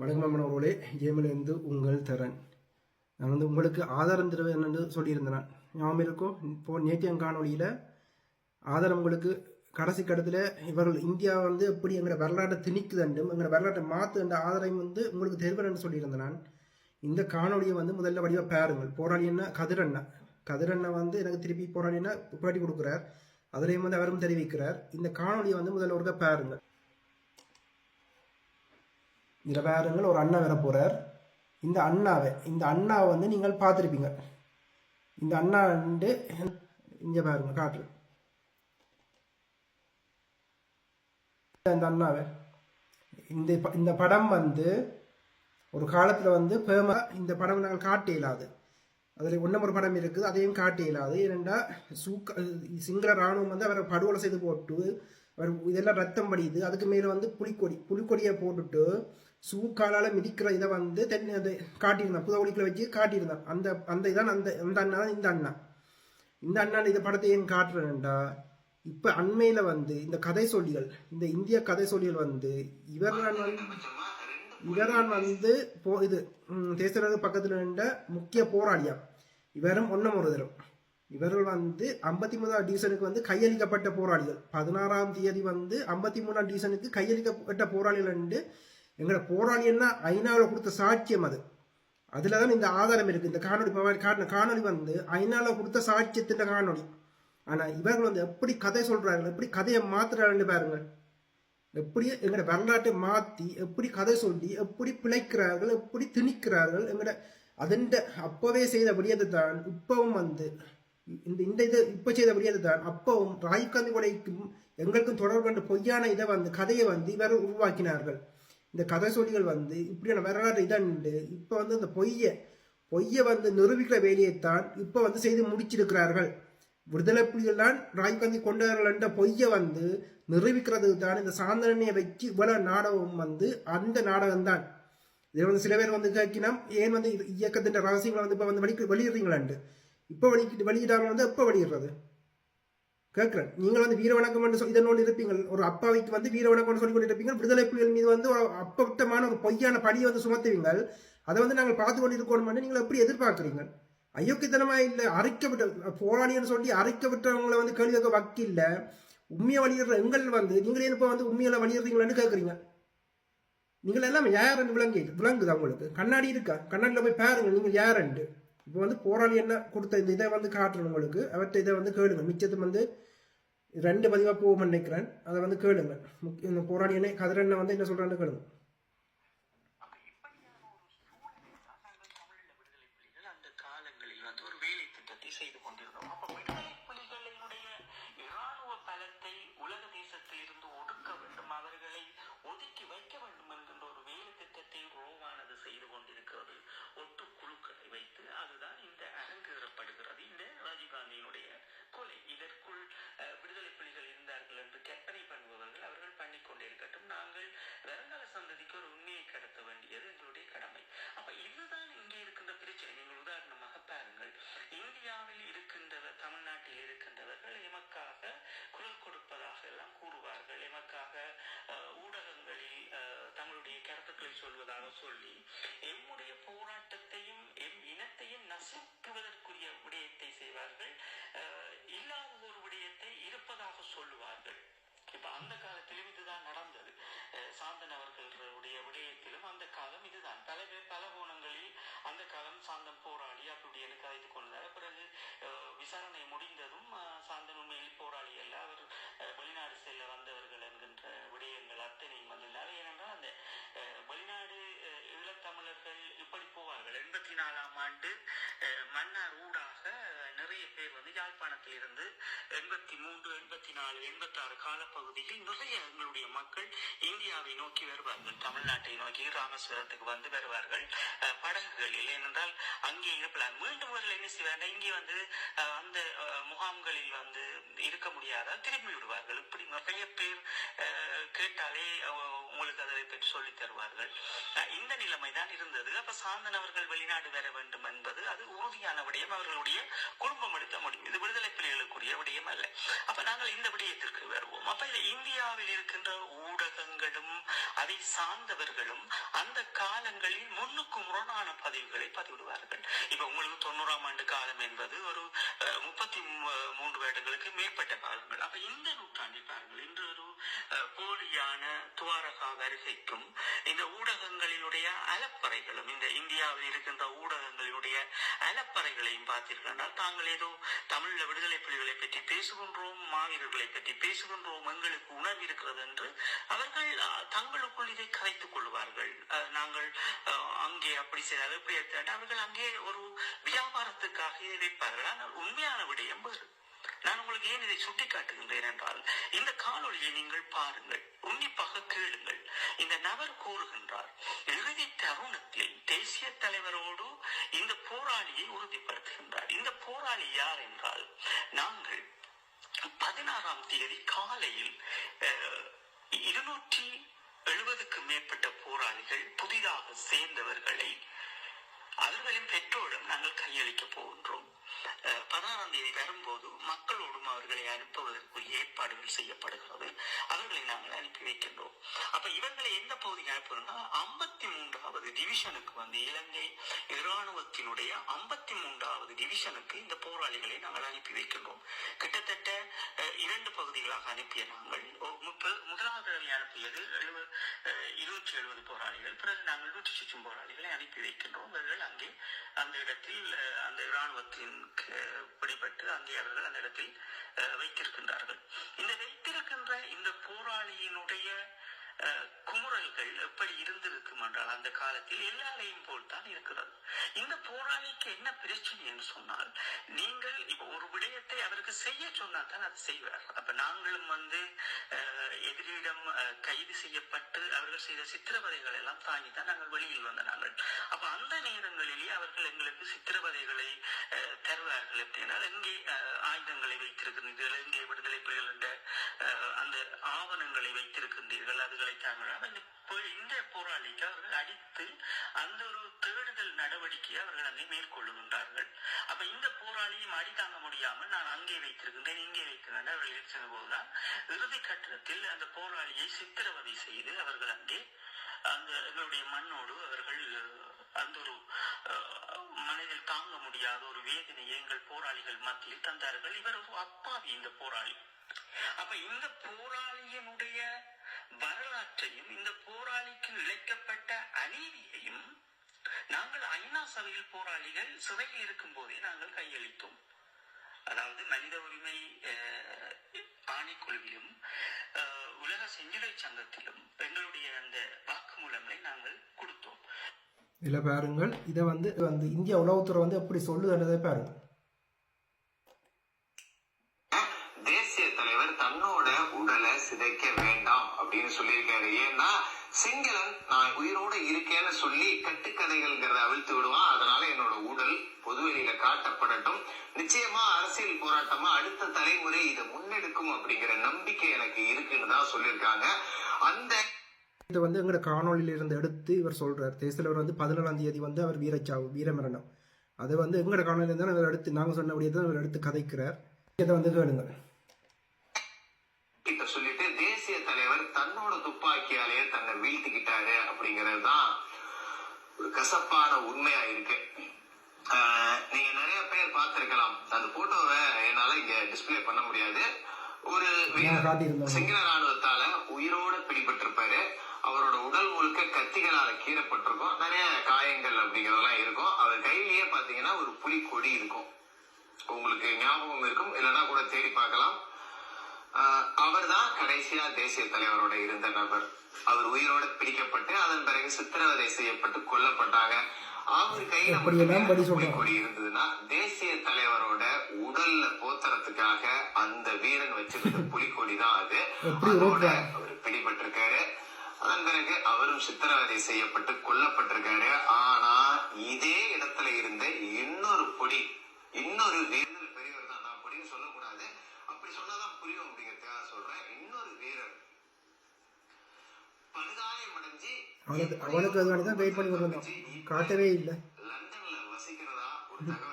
வணக்கம் அம்மனவர்களே ஜேமிலிருந்து உங்கள் தரன். நான் வந்து உங்களுக்கு ஆதாரம் தருவேன் என்னென்று சொல்லியிருந்தேன். ஞாபகம் இருக்கோ? இப்போ நேற்றைய காணொளியில் ஆதாரம் உங்களுக்கு கடைசி கடத்தில் இவர்கள் இந்தியா வந்து எப்படி எங்களை வரலாற்றை திணிக்குதண்டும் எங்களை வரலாற்றை மாற்றுன்ற ஆதாரம் வந்து உங்களுக்கு தெரிவன்னு சொல்லியிருந்தேன் நான். இந்த காணொளியை வந்து முதல்ல வடிவாக பாருங்கள். போராளி என்ன கதிரண்ணா கதிரண்ணா வந்து எனக்கு திருப்பி போராளி என்ன பேட்டி கொடுக்குறார். அதுலேயும் வந்து அவரும் தெரிவிக்கிறார். இந்த காணொளியை வந்து முதல்ல ஒருக்க பாருங்கள். இதில் பாருங்கள் ஒரு அண்ணா வர போகிறார் இந்த அண்ணாவை இந்த அண்ணாவை வந்து நீங்கள் பார்த்துருப்பீங்க. இந்த அண்ணா வந்து இங்கே பாருங்க காட்டு. இந்த அண்ணாவை. இந்த ப- இந்த படம் வந்து ஒரு காலத்தில் வந்து பேமா இந்த படம் நாங்கள் காட்ட இயலாது. அதில் ஒன்றும் ஒரு படம் இருக்குது அதையும் காட்ட இயலாது. ஏனெண்டா சூக்க சிங்கள ராணுவம் வந்து அவரை படுகொலை செய்து போட்டு அவர் இதெல்லாம் ரத்தம் படியுது. அதுக்கு மேலே வந்து புலிக்கொடி புலிக்கொடியை போட்டுட்டு சூக்காலால் மிதிக்கிற இதை வந்து தென் அது காட்டியிருந்தான். புத ஒலிக்கில் வச்சு காட்டியிருந்தான். அந்த அந்த இதான் அந்த அந்த அண்ணா தான் இந்த அண்ணா. இந்த அண்ணா இந்த படத்தை ஏன் காட்டுறேன்டா இப்போ அண்மையில் வந்து இந்த கதை சொல்லிகள் இந்த இந்திய கதை சொல்லிகள் வந்து இவர்தான் வந்து இவர்தான் வந்து போ இது ம், தேசரக பக்கத்தில் இருந்த முக்கிய போராளியா? இவரும் ஒன்றும் ஒரு தரம் இவர்கள் வந்து ஐம்பத்தி மூணாம் டிவிஷனுக்கு வந்து கையளிக்கப்பட்ட போராளிகள். பதினாறாம் தேதி வந்து ஐம்பத்தி மூணாம் டிவிஷனுக்கு கையளிக்கப்பட்ட போராளிகள் என்று எங்களோட போராளின்னா ஐநாவில் கொடுத்த சாட்சியம் அது. அதில் தான் இந்த ஆதாரம் இருக்குது இந்த காணொலி காட்டின காணொலி வந்து ஐநாவில் கொடுத்த சாட்சியத்தின் காணொலி ஆனால் இவர்கள் வந்து எப்படி கதை சொல்கிறார்கள் எப்படி கதையை மாற்றுறாங்கன்னு பாருங்கள். எப்படி எங்களோட வரலாற்றை மாற்றி எப்படி கதை சொல்லி எப்படி பிழைக்கிறார்கள் எப்படி திணிக்கிறார்கள் எங்களோட அதண்ட அப்போவே செய்த விடியது தான் இப்பவும் வந்து இந்த இந்த இது இப்போ செய்த விடியது தான் அப்பவும் ராய்காந்தி கொலைக்கும் எங்களுக்கும் தொடர்பு கொண்ட பொய்யான இதை வந்து கதையை வந்து இவர் உருவாக்கினார்கள். இந்த கதை சொல்லிகள் வந்து இப்படியான வரலாறு இதண்டு இப்போ வந்து இந்த பொய்யை பொய்யை வந்து நிரூபிக்கிற வேலையைத்தான் இப்போ வந்து செய்து முடிச்சிருக்கிறார்கள். விடுதலை புலிகள் தான் ராஜீவ்காந்தி கொண்டார்கள் என்ற பொய்யை வந்து நிரூபிக்கிறது தான் இந்த சாந்தனையை வச்சு இவ்வளவு நாடகம் வந்து அந்த நாடகம் தான் இதில் வந்து சில பேர் வந்து கேட்கினோம் ஏன் வந்து இயக்கத்தின் ரகசியங்களை வந்து இப்போ வந்து வெளி வெளியிடுறீங்களாண்டு. இப்போ வெளி வெளியிடாமல் வந்து எப்போ வெளியிடுறது? கேட்குறேன் நீங்கள் வந்து வீர வணக்கம் என்று சொல்லி இதனோடு இருப்பீங்க ஒரு அப்பாவைக்கு வந்து வீர வணக்கம் சொல்லி கொண்டு இருப்பீங்க விடுதலை புலிகள் மீது வந்து ஒரு அப்பட்டமான ஒரு பொய்யான படியை வந்து சுமத்துவீங்கள். அதை வந்து நாங்கள் பார்த்து கொண்டு இருக்கணும்னு நீங்கள் எப்படி எதிர்பார்க்குறீங்க அயோக்கியத்தனமாக இல்லை அரைக்கப்பட்ட போராளின்னு சொல்லி அரைக்கப்பட்டவங்களை வந்து கேள்வி கேட்க வக்கில்ல உண்மையை வழியிடுற எங்கள் வந்து நீங்களே இப்போ வந்து உண்மையில வழியிடுறீங்களான்னு கேட்குறீங்க நீங்கள் எல்லாம் யாருன்னு விளங்கு விளங்குது அவங்களுக்கு கண்ணாடி இருக்கா? கண்ணாடியில் போய் பாருங்க நீங்கள் யாருன்ட்டு இப்போ வந்து போராளி என்ன கொடுத்த இந்த இதை வந்து காட்டுறேன் உங்களுக்கு. அவற்றை இதை வந்து கேளுங்க. மிச்சத்தை வந்து ரெண்டு பதிவாக போகும் நினைக்கிறேன். அதை வந்து கேளுங்க. முக்கிய இந்த போராளி என்ன கதிரண்ணை வந்து என்ன சொல்கிறான்னு கேளுங்க. சொல்வதாக சொல்லி எம்முடைய போராட்டத்தையும் எம் இனத்தையும் நசுக்குவதற்குரிய விடயத்தை செய்வார்கள் இல்லாத ஒரு விடயத்தை இருப்பதாக சொல்லுவார்கள். இப்ப அந்த காலத்திலும் இதுதான் நடந்தது. சாந்தன் அவர்களுடைய விடயத்திலும் அந்த காலம் இதுதான். பல பேர் பல கோணங்களில் அந்த காலம் சாந்தன் போராளி அப்படி எனக்கு அழைத்துக் கொண்டார். பிறகு விசாரணை முடிந்ததும் அஹ், சாந்தன் உண்மையில் போராளி அல்ல. அவர் வெளிநாடு செல்ல வந்தவர்கள் என்கின்ற விடயங்கள் அத்தனையும் வந்திருந்தார் ஏனென்றால் அந்த அஹ், வெளிநாடு அஹ், அவர்கள் இப்படி போவார்கள்? எண்பத்தி நாலாம் ஆண்டு மன்னார் ஊடாக யாழ்ப்பாணத்திலிருந்து எண்பத்தி மூன்று எண்பத்தி நாலு எண்பத்தாறு காலப்பகுதியில் நிறைய எங்களுடைய மக்கள் இந்தியாவை நோக்கி வருவார்கள். தமிழ்நாட்டை நோக்கி ராமேஸ்வரத்துக்கு வந்து வருவார்கள். படகுகளில் ஏனென்றால் அங்கே இருப்பலாம். மீண்டும் ஒரு என்ன செய்வார்கள் இங்கே வந்து அந்த முகாம்களில் வந்து இருக்க முடியாதால் திரும்பி விடுவார்கள். இப்படி நிறைய பேர் அஹ், கேட்டாலே உங்களுக்கு அதை பற்றி சொல்லித் தருவார்கள். இந்த நிலைமை தான் இருந்தது. அப்ப சாந்தன் அவர்கள் வெளிநாடு வர வேண்டும் என்பது அது உறுதியான விடயம். அவர்களுடைய குடும்பம் எடுத்த முடியும் இது விடுதலை புலிகளுக்குரிய விடயம் அல்ல அப்ப நாங்கள் இந்த விடயத்திற்கு வருவோம். அப்ப இது இந்தியாவில் இருக்கின்ற ஊடகங்களும் அதை சார்ந்தவர்களும் அந்த காலங்களில் முன்னுக்கு முரணான பதிவுகளை பதிவிடுவார்கள். இப்ப உங்களுக்கு தொண்ணூறாம் ஆண்டு காலம் என்பது ஒரு அஹ், முப்பத்தி மூ- மூன்று வருடங்களுக்கு மேற்பட்ட காலங்கள். அப்ப இந்த நூற்றாண்டில் பாருங்கள் இன்று ஒரு போலியான துவாரகா வருகைக்கும் இந்த ஊடகங்களினுடைய அலப்பறைகளும் இந்த இந்தியாவில் இருக்கின்ற ஊடகங்களினுடைய அலப்பறைகளையும் பார்த்தீர்கள் என்றால் தாங்கள் ஏதோ தமிழ்ல விடுதலை புலிகளை பற்றி பேசுகின்றோம் மாவீரர்களை பற்றி பேசுகின்றோம் எங்களுக்கு உணர்வு இருக்கிறது என்று அவர்கள் தங்களுக்குள் இதை கரைத்துக் கொள்வார்கள். நாங்கள் அங்கே அப்படி செய்தால் எப்படி அவர்கள் அங்கே ஒரு வியாபாரத்துக்காக இதை வைப்பார்கள். ஆனால் உண்மையான விடயம் வேறு. நான் உங்களுக்கு ஏன் இதை சுட்டிக்காட்டுகின்றேன் என்றால் இந்த காணொலியை நீங்கள் பாருங்கள் உன்னிப்பாக கேளுங்கள். இந்த நபர் கூறுகின்றார் இறுதி தருணத்தில் தேசிய தலைவரோடு இந்த போராளியை உறுதிப்படுத்துகின்றார். இந்த போராளி யார் என்றால் நாங்கள் பதினாறாம் தேதி காலையில் இருநூற்றி எழுபதுக்கு மேற்பட்ட போராளிகள் புதிதாக சேர்ந்தவர்களை அவர்களின் பெற்றோரிடம் நாங்கள் கையளிக்க போகின்றோம். பதினாறாம் தேதி வரும்போது மக்களோடும் அவர்களை அனுப்புவதற்குரிய ஏற்பாடுகள் செய்யப்படுகிறது. அவர்களை நாங்கள் அனுப்பி வைக்கின்றோம். அப்ப இவர்களை எந்த பகுதிக்கு அனுப்புறோம்னா ஐம்பத்தி மூன்றாவது டிவிஷனுக்கு வந்து இலங்கை இராணுவத்தினுடைய ஐம்பத்தி மூன்றாவது டிவிஷனுக்கு இந்த போராளிகளை நாங்கள் அனுப்பி வைக்கின்றோம். கிட்டத்தட்ட இரண்டு பகுதிகளாக அனுப்பிய நாங்கள். முப்பது முதலாவது தடவை அனுப்பியது எழுபது இருநூற்றி எழுபது போராளிகள் பிறகு நாங்கள் நூற்றி சுற்றும் போராளிகளை அனுப்பி வைக்கின்றோம். அவர்கள் தாண்டி அந்த இடத்தில் அந்த இராணுவத்தின் பிடிபட்டு அங்கே அவர்கள் அந்த இடத்தில் அஹ், வைத்திருக்கின்றார்கள். இந்த வைத்திருக்கின்ற இந்த போராளியினுடைய குமுறல்கள் எப்படி இருந்திருக்கும் என்றால் அந்த காலத்தில் எல்லாரையும் போல் தான் இருக்கிறது. இந்த போராளிக்கு என்ன பிரச்சனை என்று சொன்னால் நீங்கள் இப்ப ஒரு விடயத்தை அவருக்கு செய்ய சொன்னா தான் அதை செய்வார். அப்ப நாங்களும் வந்து அஹ், எதிரியிடம் கைது செய்யப்பட்டு அவர்கள் செய்த சித்திரவதைகள் எல்லாம் தாங்கி தான் நாங்கள் வெளியில் வந்த நாங்கள் அப்ப அந்த நேரங்களிலேயே அவர்கள் எங்களுக்கு சித்திரவதைகளை அஹ், தருவார்கள். எப்படினால் எங்கே அஹ், ஆயுதங்களை வைத்திருக்கிறீர்கள் எங்கே விடுதலை புலிகள் என்ற அந்த ஆவணங்களை வைத்திருக்கின்றீர்கள். அதுகளை தாங்கள் அப்ப இந்த போராளிக்கு அவர்கள் அடித்து அந்த ஒரு தேடுதல் நடவடிக்கையை அவர்கள் அங்கே மேற்கொள்ளுகின்றார்கள். அப்ப இந்த போராளியும் அடி தாங்க முடியாமல் நான் அங்கே வைத்திருக்கின்றேன் இங்கே வைத்திருக்கின்றேன். அவர்கள் இருக்கிற போதுதான் இறுதி கட்டத்தில் அந்த போராளியை சித்திரவதை செய்து அவர்கள் அங்கே அந்த எங்களுடைய மண்ணோடு அவர்கள் அந்த ஒரு மனதில் தாங்க முடியாத ஒரு வேதனையை எங்கள் போராளிகள் மத்தியில் தந்தார்கள். இவர் ஒரு அப்பாவி இந்த போராளி. அப்ப இந்த போராளியினுடைய வரலாற்றையும் இந்த போராளிக்கு இழைக்கப்பட்ட அநீதியையும் நாங்கள் ஐநா சபையில் போராளிகள் சிறையில் இருக்கும் போதே நாங்கள் கையளித்தோம். அதாவது மனித உரிமை ஆணைக்குழுவிலும் உலக செஞ்சிலுவை சங்கத்திலும் எங்களுடைய அந்த வாக்குமூலங்களை நாங்கள் கொடுத்தோம். இதில் பாருங்கள். இதை வந்து வந்து இந்திய உளவுத்துறை வந்து எப்படி சொல்லுதுன்றதை பாருங்கள். தேசிய தலைவர் தன்னோட உடலை சிதைக்க வேண்டாம் அப்படின்னு சொல்லியிருக்காரு. ஏன்னா சிங்களன் நான் உயிரோட இருக்கேன்னு சொல்லி கட்டுக்கதைகள்ங்கிறத அவிழ்த்து விடுவான். அதனால என்னோட உடல் பொதுவெளியில காட்டப்படட்டும். நிச்சயமா அரசியல் போராட்டமா அடுத்த தலைமுறை இதை முன்னெடுக்கும் அப்படிங்கிற நம்பிக்கை எனக்கு இருக்குன்னு தான் சொல்லியிருக்காங்க. அந்த இதை வந்து எங்களோட காணொளியில இருந்து எடுத்து இவர் சொல்றார். தேசியவர் வந்து பதினேழாம் தேதி வந்து அவர் வீரச்சாவு வீரமரணம். அதை வந்து எங்களோட காணொலியில தான் அவர் எடுத்து நாங்கள் சொன்னபடியே தான் அவர் எடுத்து கதைக்கிறார். இதை வந்து வேணுங்க ஒரு கசப்பான உண்மையா இருக்கு. நீங்க நிறைய பேர் பார்த்திருக்கலாம். அந்த போட்டோவை என்னால இங்க டிஸ்ப்ளே பண்ண முடியாது. ஒரு. சிங்கள ராணுவத்தால உயிரோட பிடிபட்டிருப்பாரு. அவரோட உடல் முழுக்க கத்திகளால கீறப்பட்டிருக்கும். நிறைய காயங்கள் அப்படிங்கறதெல்லாம் இருக்கும். அவர் கையிலேயே பாத்தீங்கன்னா ஒரு புலிக்கொடி இருக்கும். உங்களுக்கு ஞாபகம் இருக்கும். இல்லைன்னா கூட தேடி பார்க்கலாம். அவர் தான் கடைசியா தேசிய தலைவரோட இருந்த நபர். அவர் உயிரோட பிடிக்கப்பட்டு அதன் பிறகு சித்திரவதை செய்யப்பட்டு கொல்லப்பட்டாங்க. அவர் கையில இருந்ததுன்னா தேசிய தலைவரோட உடல்ல போத்துறதுக்காக அந்த வீரன் வச்சிருந்த புலிக்கொடி தான் அது அதோட? அவர் பிடிபட்டிருக்காரு. அதன் பிறகு அவரும் சித்திரவதை செய்யப்பட்டு கொல்லப்பட்டிருக்காரு. ஆனா இதே இடத்துல இருந்த இன்னொரு பொடி இன்னொரு வீரர் பெரியவர் தான் நான் பொடின்னு சொல்லக்கூடாது அப்படி சொன்னாதான் புரியும் அப்படிங்கிறதுக்காக சொல்றேன். இன்னொரு வீரர் படுகாயம் அடைஞ்சு அவனுக்கு அதுக்காண்டி தான் வெயிட் பண்ணி காட்டவே இல்லை. லண்டன்ல வசிக்கிறதா ஒரு தகவல்.